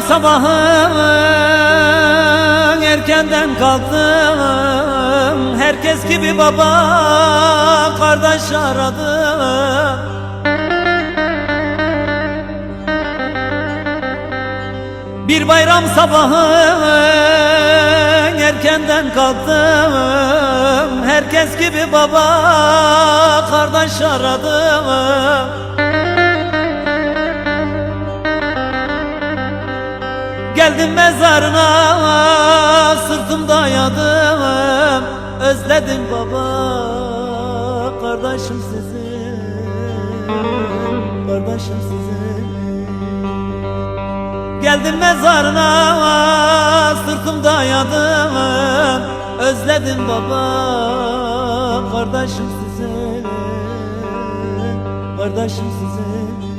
sabahın erkenden kalktım. Herkes gibi baba kardeş aradım. Bir bayram sabahı erkenden kalktım. Herkes gibi baba kardeş aradım Geldim mezarına sırtım dayadım Özledim baba kardeşim sizi. Kardeşim sizi. Geldim mezarına sırtım dayadım Özledim baba kardeşim sizi. Kardeşim sizi